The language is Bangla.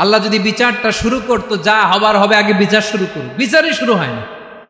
আল্লাহ যদি বিচারটা শুরু করতো, যা হবার হবে আগে বিচার শুরু করুক। বিচারই শুরু হয় না।